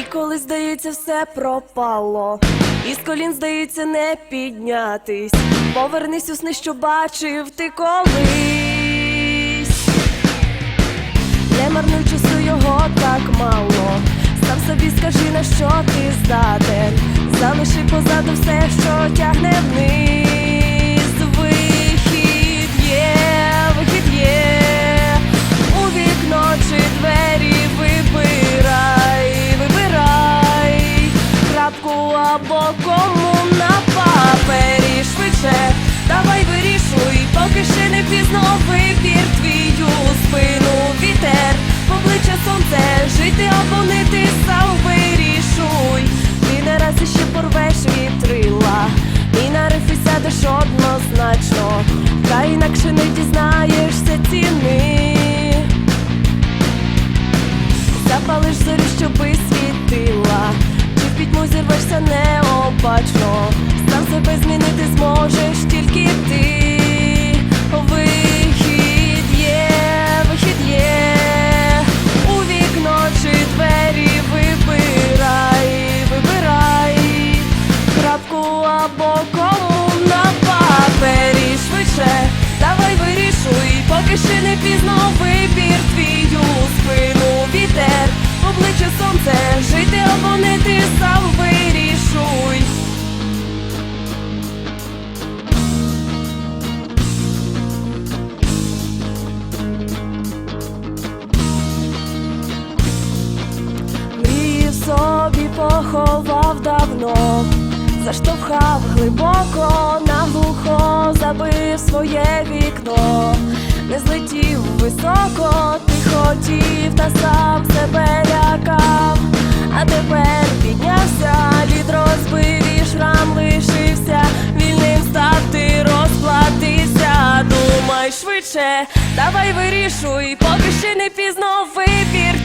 І коли здається, все пропало, і з колін здається не піднятись. Повернись у сни, що бачив ти колись. Не марнуй часу його так мало. Сам собі скажи, на що ти здатен. Залиши позаду все, що тягне вниз. Або кому на папері швидше. Давай вирішуй, поки ще не пізно вибір у спину вітер, в обличчя сонце, жити або не необачно, сам собі поховав давно, заштовхав глибоко, наглухо забив своє вікно, не злетів високо, ти хотів, та сам себе лякав, а тепер піднявся, лід розбив і шрам лишився, вільним став ти розплатився, думай швидше, давай вирішуй, поки ще не пізно вибір